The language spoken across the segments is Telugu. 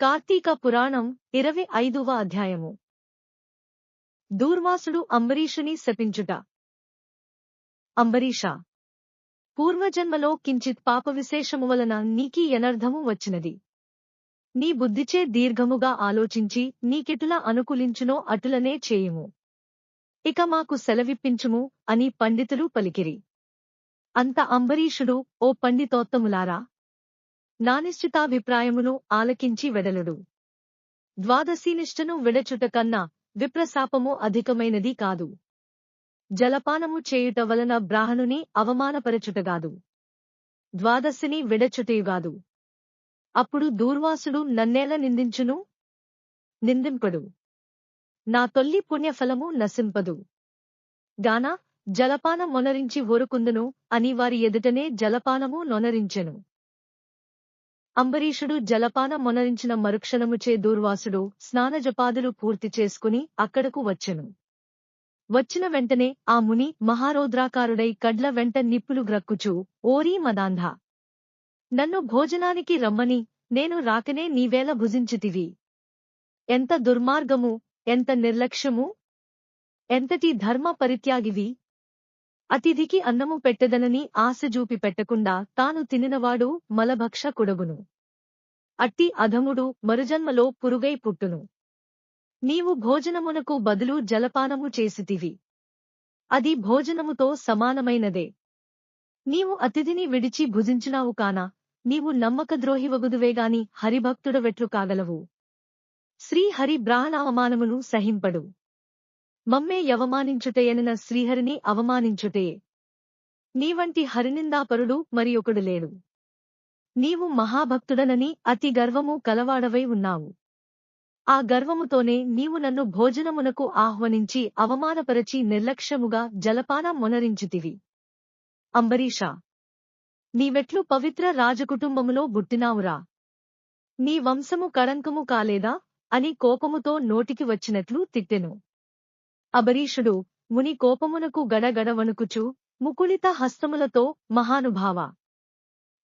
కార్తీక పురాణం ఇరవై ఐదవ అధ్యాయము. దూర్వాసుడు అంబరీషుని శపించుట. అంబరీష! పూర్వజన్మలో కించిత్ పాప విశేషము వలన నీకీ ఎనర్ధము వచ్చినది. నీ బుద్ధిచే దీర్ఘముగా ఆలోచించి నీకెటులా అనుకూలించునో అటులనే చేయుము. ఇక మాకు సెలవిప్పించుము అని పండితులు పలికిరి. అంత అంబరీషుడు ఓ పండితోత్తములారా! నానిశ్చితాభిప్రాయమును ఆలకించి వెడలడు ద్వాదశీనిష్టను విడచుట కన్నా విప్రశాపము అధికమైనది కాదు. జలపానము చేయుట వలన బ్రాహ్మణుని అవమానపరచుటగాదు. ద్వాదశిని విడచుటయుగాదు. అప్పుడు దూర్వాసుడు నన్నేల నిందించును? నిందింపడు. నా తొల్లి పుణ్యఫలము నశింపదు. గాన జలపాన మొనరించి ఊరుకుందును అని వారి ఎదుటనే జలపానము నొనరించెను. అంబరీషుడు జలపాన మొనరించిన మరుక్షణముచే దూర్వాసుడు స్నానజపాదులు పూర్తి చేసుకుని అక్కడకు వచ్చెను. వచ్చిన వెంటనే ఆ ముని మహారౌద్రాకారుడై కడ్ల వెంట నిప్పులు గ్రక్కుచూ ఓరీ మదాంధ నన్ను భోజనానికి రమ్మని నేను రాకనే నీవేళ భుజించితివి. ఎంత దుర్మార్గము ఎంత నిర్లక్ష్యము ఎంతటి ధర్మ పరిత్యాగివి అతిథికి అన్నము పెట్టదనని ఆశ చూపి పెట్టకుండా తాను తినినవాడు మలభక్ష కొడుగును. అట్టి అధముడు మరుజన్మలో పురుగై పుట్టును. నీవు భోజనమునకు బదులు జలపానము చేసితివి. అది భోజనముతో సమానమైనదే. నీవు అతిథిని విడిచి భుజించినావు కానా నీవు హరిభక్తుడ హరిభక్తుడవెట్లు కాగలవు. శ్రీహరి బ్రాహ్మణావమానమును సహింపడు. మమ్మే యవమానించుటయనిన శ్రీహరిని అవమానించుటే. నీవంటి హరినిందాపరుడు మరి ఒకడు లేడు. నీవు మహాభక్తుడనని అతి గర్వము కలవాడవై ఉన్నావు. ఆ గర్వముతోనే నీవు నన్ను భోజనమునకు ఆహ్వానించి అవమానపరచి నిర్లక్ష్యముగా జలపాన మొనరించుతివి. అంబరీష నీవెట్లు పవిత్ర రాజకుటుంబములో బుట్టినావురా నీ వంశము కళంకము కాలేదా అని కోపముతో నోటికి వచ్చినట్లు తిట్టెను. అబరీషుడు ముని కోపమునకు గడగడవణుకుచు ముకుళిత హస్తములతో మహానుభావ.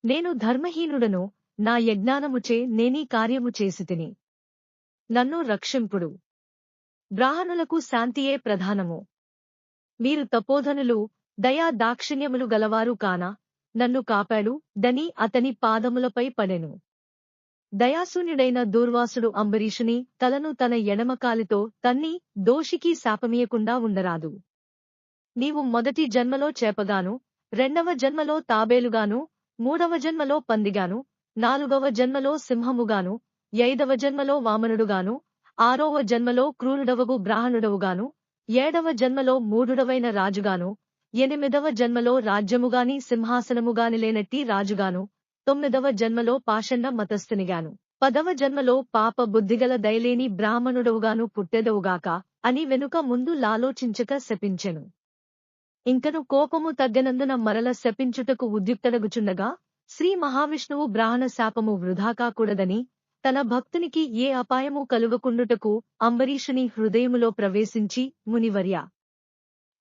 నేను ధర్మహీనుడను నా యజ్ఞానముచే నేనీ కార్యము చేసితిని. నన్ను రక్షింపుడు. బ్రాహ్మణులకు శాంతియే ప్రధానము. మీరు తపోధనులు దయా దాక్షిణ్యములు గలవారు కాన నన్ను కాపాడు దని అతని పాదములపై పడెను. దయాశూన్యుడైన దూర్వాసుడు అంబరీషుని తలను తన ఎడమకాలితో తన్ని దోషికి శాపమీయకుండా ఉండరాదు. నీవు మొదటి జన్మలో చేపగాను రెండవ జన్మలో తాబేలుగాను మూడవ జన్మలో పందిగాను నాలుగవ జన్మలో సింహముగాను ఐదవ జన్మలో వామనుడుగాను ఆరవ జన్మలో క్రూరుడవగు బ్రాహ్మణుడవుగాను ఏడవ జన్మలో మూఢుడవైన రాజుగాను ఎనిమిదవ జన్మలో రాజ్యముగాని సింహాసనముగాని లేనట్టి రాజుగాను తొమ్మిదవ జన్మలో పాషండ మతస్థునిగాను. పదవ జన్మలో పాప బుద్ధిగల దయలేని బ్రాహ్మణుడవుగాను పుట్టెదవుగాక అని వెనుక ముందు లాలోచించక శపించెను. ఇంకను కోపము తగ్గనందున మరల శపించుటకు ఉద్యుక్తడగుచుండగా శ్రీ మహావిష్ణువు బ్రాహ్మణ శాపము వృధా కాకూడదని తన భక్తునికి ఏ అపాయము కలుగకుండుటకు అంబరీషుని హృదయములో ప్రవేశించి మునివర్య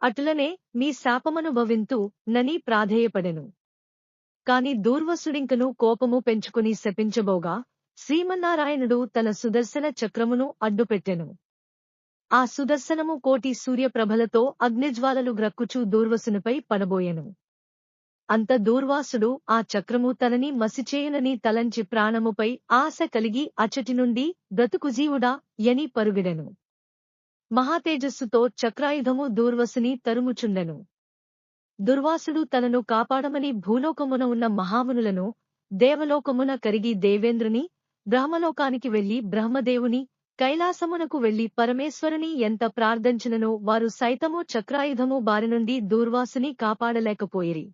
అటులనే మీ శాపమనుభవింతు నని ప్రాధేయపడెను. కాని దూర్వసుడింకను కోపము పెంచుకుని శపించబోగా శ్రీమన్నారాయణుడు తన సుదర్శన చక్రమును అడ్డుపెట్టెను. ఆ సుదర్శనము కోటి సూర్యప్రభలతో అగ్నిజ్వాలలు గ్రక్కుచూ దూర్వసునిపై పడబోయెను. అంత దూర్వాసుడు ఆ చక్రము తనని మసిచేయునని తలంచి ప్రాణముపై ఆశ కలిగి అచటి నుండి బ్రతుకుజీవుడా యని పరుగిడెను. మహాతేజస్సుతో చక్రాయుధము దూర్వసుని తరుముచుండెను. దుర్వాసుడు తనను కాపాడమని భూలోకమున ఉన్న మహామునులను దేవలోకమున కరిగి దేవేంద్రుని బ్రహ్మలోకానికి వెళ్ళి బ్రహ్మదేవుని కైలాసమునకు వెళ్ళి పరమేశ్వరుని ఎంత ప్రార్థించిననో వారు సైతము చక్రాయుధము బారి నుండి దూర్వాసుని కాపాడలేకపోయిరి.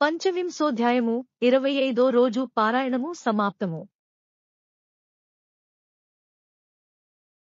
పంచవింశోధ్యాయము ఇరవై ఐదో రోజు పారాయణము సమాప్తము.